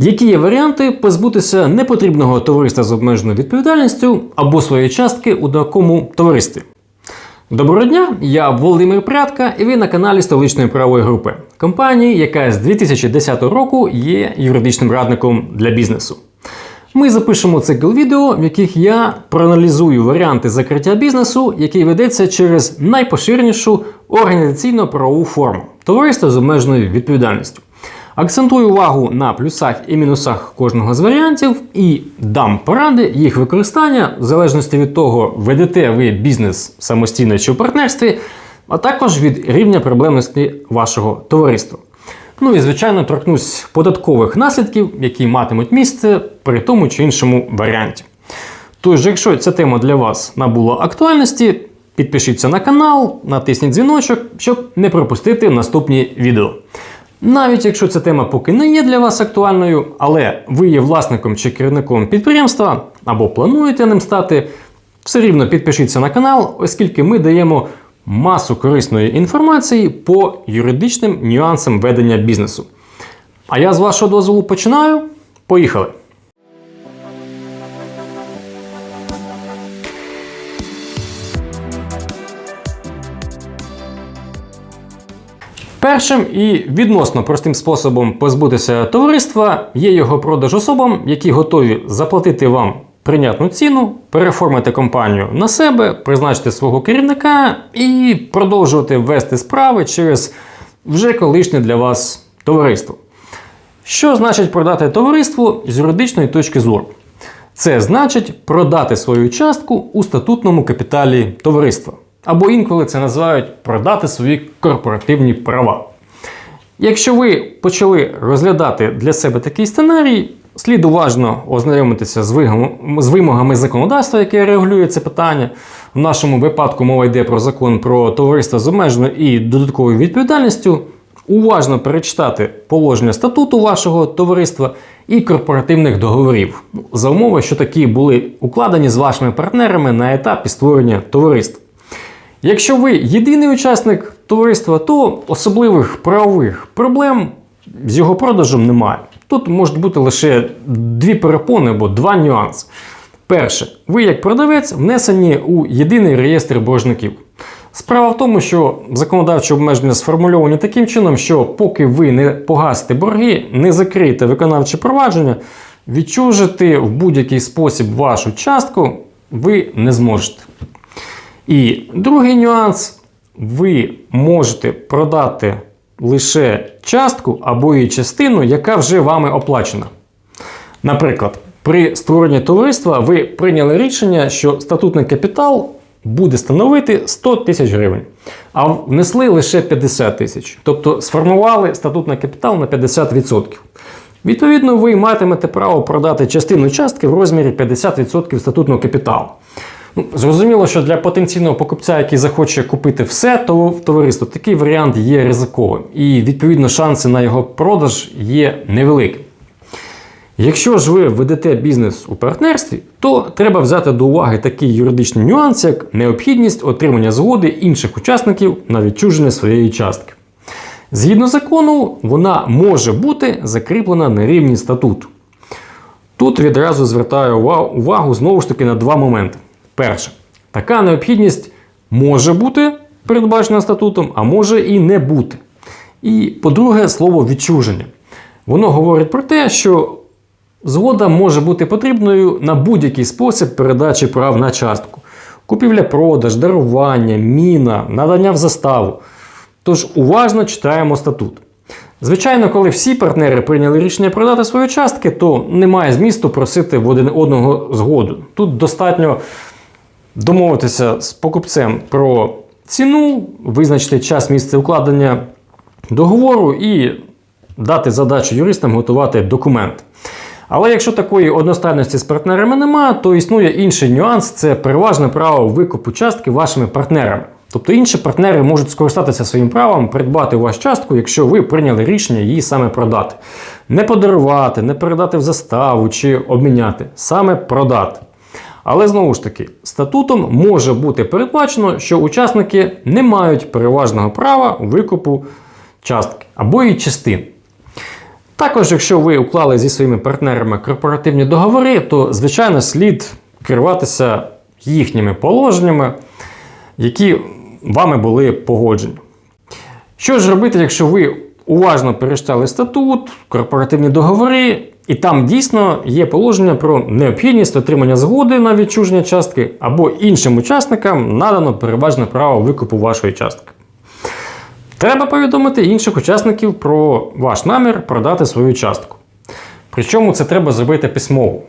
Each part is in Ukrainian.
Які є варіанти позбутися непотрібного товариства з обмеженою відповідальністю або своєї частки у такому товаристві? Доброго дня, я Володимир Прядка, і ви на каналі столичної правої групи компанії, яка з 2010 року є юридичним радником для бізнесу. Ми запишемо цикл відео, в яких я проаналізую варіанти закриття бізнесу, який ведеться через найпоширенішу організаційно-правову форму товариство з обмеженою відповідальністю. Акцентую увагу на плюсах і мінусах кожного з варіантів і дам поради їх використання в залежності від того, ведете ви бізнес самостійно чи в партнерстві, а також від рівня проблемності вашого товариства. Ну і звичайно торкнусь податкових наслідків, які матимуть місце при тому чи іншому варіанті. Тож, якщо ця тема для вас набула актуальності, підпишіться на канал, натисніть дзвіночок, щоб не пропустити наступні відео. Навіть якщо ця тема поки не є для вас актуальною, але ви є власником чи керівником підприємства або плануєте ним стати, все рівно підпишіться на канал, оскільки ми даємо масу корисної інформації по юридичним нюансам ведення бізнесу. А я з вашого дозволу починаю. Поїхали! Першим і відносно простим способом позбутися товариства є його продаж особам, які готові заплатити вам прийнятну ціну, переформити компанію на себе, призначити свого керівника і продовжувати вести справи через вже колишнє для вас товариство. Що значить продати товариство з юридичної точки зору? Це значить продати свою частку у статутному капіталі товариства. Або інколи це називають продати свої корпоративні права. Якщо ви почали розглядати для себе такий сценарій, слід уважно ознайомитися з вимогами, законодавства, яке регулює це питання. В нашому випадку мова йде про закон про товариство з обмеженою і додатковою відповідальністю. Уважно перечитати положення статуту вашого товариства і корпоративних договорів за умови, що такі були укладені з вашими партнерами на етапі створення товариства. Якщо ви єдиний учасник товариства, то особливих правових проблем з його продажем немає. Тут можуть бути лише дві перепони або два нюанси. Перше, ви як продавець внесені у єдиний реєстр боржників. Справа в тому, що законодавчі обмеження сформульовані таким чином, що поки ви не погасите борги, не закриєте виконавче провадження, відчужити в будь-який спосіб вашу частку ви не зможете. І другий нюанс: ви можете продати лише частку або її частину, яка вже вами оплачена. Наприклад, при створенні товариства ви прийняли рішення, що статутний капітал буде становити 100 тисяч гривень, а внесли лише 50 тисяч. Тобто сформували статутний капітал на 50%. Відповідно, ви матимете право продати частину частки в розмірі 50% статутного капіталу. Ну, Зрозуміло, що для потенційного покупця, який захоче купити все, то в товариство такий варіант є ризиковим. І відповідно шанси на його продаж є невеликі. Якщо ж ви ведете бізнес у партнерстві, то треба взяти до уваги такий юридичний нюанс, як необхідність отримання згоди інших учасників на відчуження своєї частки. Згідно закону, вона може бути закріплена на рівні статуту. Тут відразу звертаю увагу знову ж таки на два моменти. Перше, така необхідність може бути передбачена статутом, а може і не бути. І по-друге, слово відчуження. Воно говорить про те, що згода може бути потрібною на будь-який спосіб передачі прав на частку: купівля-продаж, дарування, міна, надання в заставу. Тож уважно читаємо статут. Звичайно, коли всі партнери прийняли рішення продати свої частки, то немає змісту просити в один одного згоду. Тут достатньо домовитися з покупцем про ціну, визначити час місце укладення договору і дати задачу юристам готувати документ. Але якщо такої одностайності з партнерами немає, то існує інший нюанс це переважне право викупу частки вашими партнерами. Тобто інші партнери можуть скористатися своїм правом придбати у вас частку, якщо ви прийняли рішення її саме продати. Не подарувати, не передати в заставу чи обміняти, саме продати. Але знову ж таки, статутом може бути передбачено, що учасники не мають переважного права викупу частки або її частин. Також, якщо ви уклали зі своїми партнерами корпоративні договори, то, звичайно, слід керуватися їхніми положеннями, які вами були погоджені. Що ж робити, якщо ви уважно перечитали статут, корпоративні договори, і там дійсно є положення про необхідність отримання згоди на відчуження частки або іншим учасникам надано переважне право викупу вашої частки. Треба повідомити інших учасників про ваш намір продати свою частку. Причому це треба зробити письмово.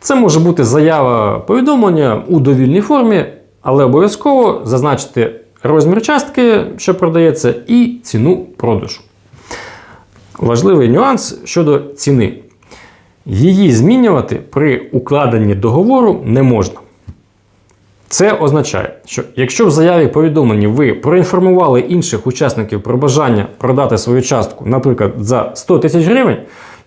Це може бути заява повідомлення у довільній формі, але обов'язково зазначити розмір частки, що продається, і ціну продажу. Важливий нюанс щодо ціни. Її змінювати при укладенні договору не можна. Це означає, що якщо в заяві повідомленні ви проінформували інших учасників про бажання продати свою частку, наприклад, за 100 тисяч гривень,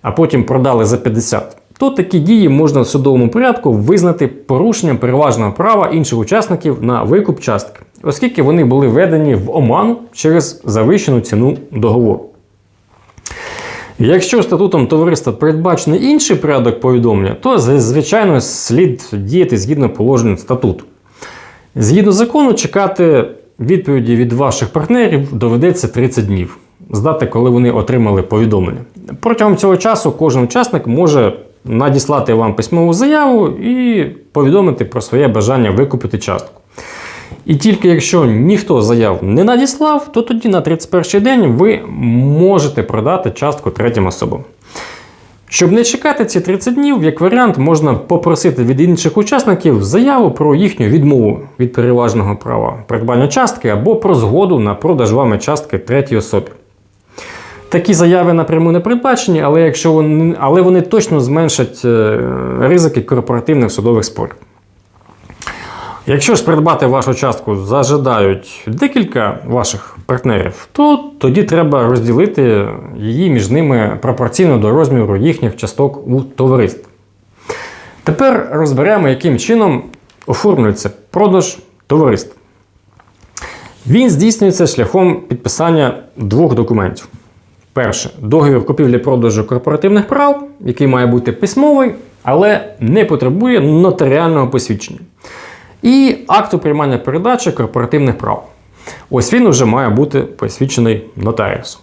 а потім продали за 50, то такі дії можна в судовому порядку визнати порушенням переважного права інших учасників на викуп частки, оскільки вони були введені в оману через завищену ціну договору. Якщо статутом товариства передбачений інший порядок повідомлення, то звичайно слід діяти згідно положень статуту. Згідно закону, чекати відповіді від ваших партнерів доведеться 30 днів, з дати, коли вони отримали повідомлення. Протягом цього часу кожен учасник може надіслати вам письмову заяву і повідомити про своє бажання викупити частку. І тільки якщо ніхто заяв не надіслав, то тоді на 31 день ви можете продати частку третім особам. Щоб не чекати ці 30 днів, як варіант, можна попросити від інших учасників заяву про їхню відмову від переважного права придбання частки або про згоду на продаж вами частки третій особі. Такі заяви напряму не передбачені, але, якщо вони, але вони точно зменшать е, ризики корпоративних судових спорів. Якщо ж придбати вашу частку зажадають декілька ваших партнерів, то тоді треба розділити її між ними пропорційно до розміру їхніх часток у товаристві. Тепер розберемо, яким чином оформлюється продаж товариства. Він здійснюється шляхом підписання двох документів. Перше договір купівлі-продажу корпоративних прав, який має бути письмовий, але не потребує нотаріального посвідчення. І акту приймання передачі корпоративних прав. Ось він вже має бути посвідчений нотаріусом.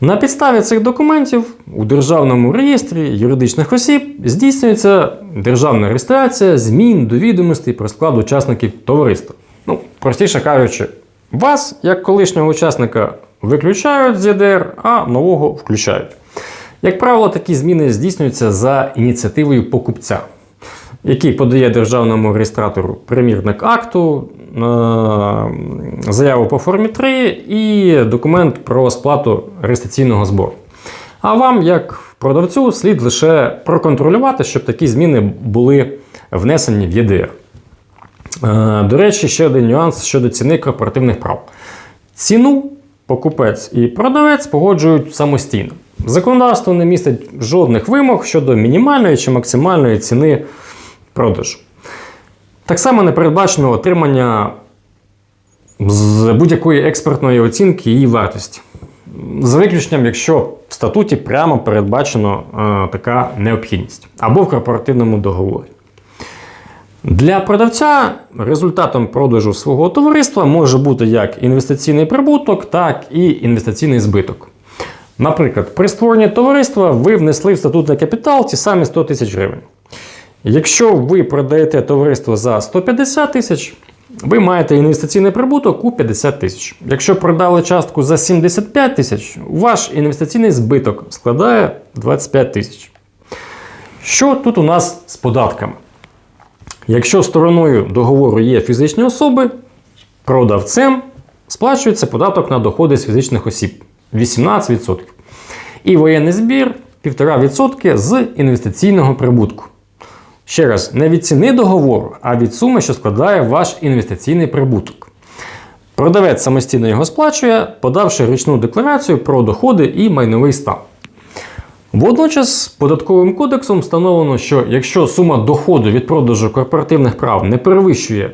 На підставі цих документів у Державному реєстрі юридичних осіб здійснюється державна реєстрація змін до відомостей про склад учасників товариства. Ну, простіше кажучи, вас, як колишнього учасника, виключають з ЄДР, а нового включають. Як правило, такі зміни здійснюються за ініціативою покупця який подає державному реєстратору примірник акту, е, заяву по формі 3 і документ про сплату реєстраційного збору. А вам, як продавцю, слід лише проконтролювати, щоб такі зміни були внесені в ЄДР. Е, до речі, ще один нюанс щодо ціни корпоративних прав. Ціну покупець і продавець погоджують самостійно. Законодавство не містить жодних вимог щодо мінімальної чи максимальної ціни продажу. Так само не передбачено отримання з будь-якої експертної оцінки її вартості. За виключенням, якщо в статуті прямо передбачено е, така необхідність або в корпоративному договорі. Для продавця результатом продажу свого товариства може бути як інвестиційний прибуток, так і інвестиційний збиток. Наприклад, при створенні товариства ви внесли в статутний капітал ті самі 100 тисяч гривень. Якщо ви продаєте товариство за 150 тисяч, ви маєте інвестиційний прибуток у 50 тисяч. Якщо продали частку за 75 тисяч, ваш інвестиційний збиток складає 25 тисяч. Що тут у нас з податками? Якщо стороною договору є фізичні особи, продавцем сплачується податок на доходи з фізичних осіб 18%. І воєнний збір 1,5% з інвестиційного прибутку. Ще раз, не від ціни договору, а від суми, що складає ваш інвестиційний прибуток. Продавець самостійно його сплачує, подавши річну декларацію про доходи і майновий стан. Водночас, податковим кодексом встановлено, що якщо сума доходу від продажу корпоративних прав не перевищує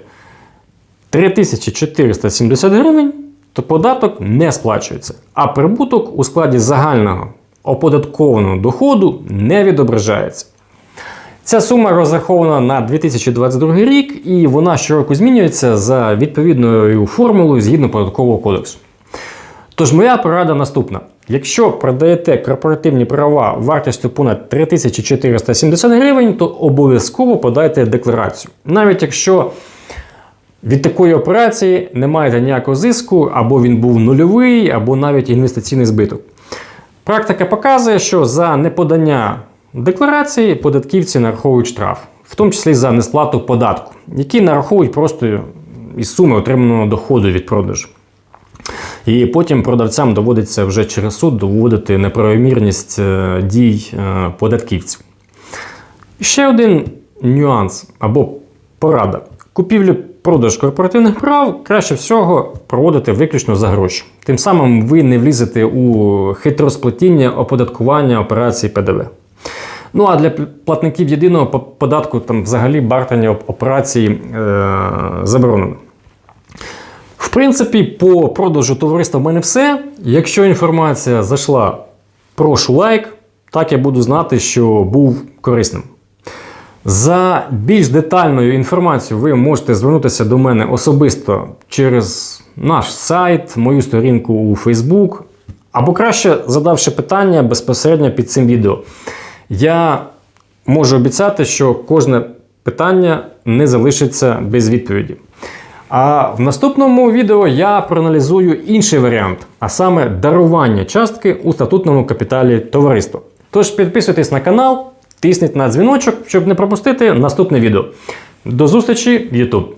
3470 гривень, то податок не сплачується, а прибуток у складі загального оподаткованого доходу не відображається. Ця сума розрахована на 2022 рік, і вона щороку змінюється за відповідною формулою згідно податкового кодексу. Тож моя порада наступна: якщо продаєте корпоративні права вартістю понад 3470 гривень, то обов'язково подайте декларацію. Навіть якщо від такої операції не маєте ніякого зиску, або він був нульовий, або навіть інвестиційний збиток. Практика показує, що за неподання декларації податківці нараховують штраф, в тому числі за несплату податку, який нараховують просто із суми отриманого доходу від продажу. І потім продавцям доводиться вже через суд доводити неправомірність е, дій е, податківців. Ще один нюанс або порада. Купівлю продаж корпоративних прав краще всього проводити виключно за гроші. Тим самим ви не влізете у хитросплетіння оподаткування операцій ПДВ. Ну а для платників єдиного податку там взагалі бартання оп- операцій е, заборонено. В принципі, по продажу товариства в мене все. Якщо інформація зайшла, прошу лайк. Так я буду знати, що був корисним. За більш детальною інформацією ви можете звернутися до мене особисто через наш сайт, мою сторінку у Facebook, або краще задавши питання безпосередньо під цим відео. Я можу обіцяти, що кожне питання не залишиться без відповіді. А в наступному відео я проаналізую інший варіант, а саме дарування частки у статутному капіталі товариства. Тож підписуйтесь на канал, тисніть на дзвіночок, щоб не пропустити наступне відео. До зустрічі в YouTube!